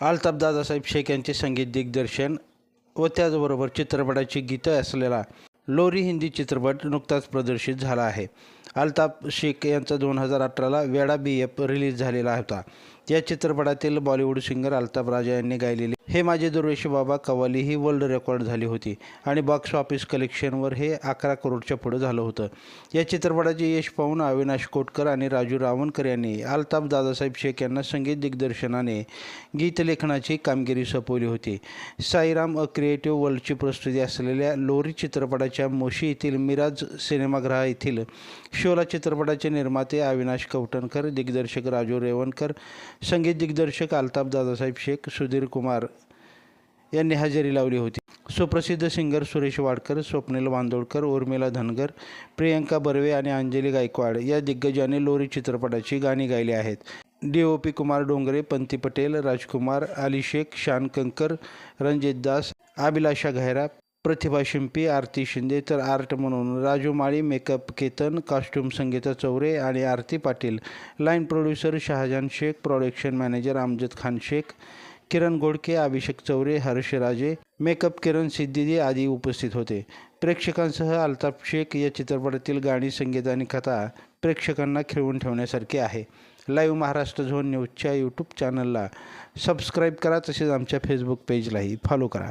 अल्ताफ दादासाहेब शेख यांचे संगीत दिग्दर्शन व त्याचबरोबर चित्रपटाची गीतं असलेला लोरी हिंदी चित्रपट नुकताच प्रदर्शित झाला आहे. अल्ताफ शेख यांचा दोन हजार अठराला वेडा बी एफ रिलीज झालेला होता. या चित्रपटातील बॉलिवूड सिंगर अल्ताफ राजा यांनी गायलेले हे माझे दुर्वेशी बाबा कवाली ही वर्ल्ड रेकॉर्ड झाली होती. आणि बॉक्स ऑफिस कलेक्शनवर हे अकरा करोडच्या पुढं झालं होतं. या चित्रपटाचे यश पाहून अविनाश कोटकर आणि राजू रावणकर यांनी अल्ताफ दादासाहेब शेख यांना संगीत दिग्दर्शनाने गीतलेखनाची कामगिरी सोपवली होती. साईराम अ क्रिएटिव्ह वर्ल्डची प्रस्तुती असलेल्या लोरी चित्रपटाच्या मोशी येथील मिराज सिनेमागृह येथील शोला चित्रपटाचे निर्माते अविनाश कवटणकर दिग्दर्शक राजू रेवणकर संगीत दिग्दर्शक अल्ताफ दादासाहेब शेख सुधीर कुमार यांनी हजेरी लावली होती. सुप्रसिद्ध सिंगर सुरेश वाडकर स्वप्नील बांदोडकर उर्मिला धनगर प्रियंका बर्वे आणि अंजली गायकवाड या दिग्गजांनी लोरी चित्रपटाची गाणी गायली आहेत. D O P Kumar Dongre Panti Patel Rajkumar Ali Shaikh Shaan Kankar Ranjit Das अभिलाषा घैरा प्रतिभा शिंपी आरती शिंदे तर आर्ट म्हणून राजू माळी मेकअप केतन कॉस्ट्युम संगीता चौरे आणि Aarti Patil. Line producer Shahjahan Shaikh production manager Amjad Khan Shaikh Kiran Godke Abhishek Chaure Harsh Raje makeup Kiran सिद्दीदी आदी उपस्थित होते. प्रेक्षकांसह अल्ताफ शेख या चित्रपटातील गाणी संगीत आणि कथा प्रेक्षकांना खिळवून ठेवण्यासारखी आहे. लाईव्ह महाराष्ट्र झोन न्यूजच्या यूट्यूब चॅनलला सबस्क्राईब करा तसेच आमच्या फेसबुक पेजलाही फॉलो करा.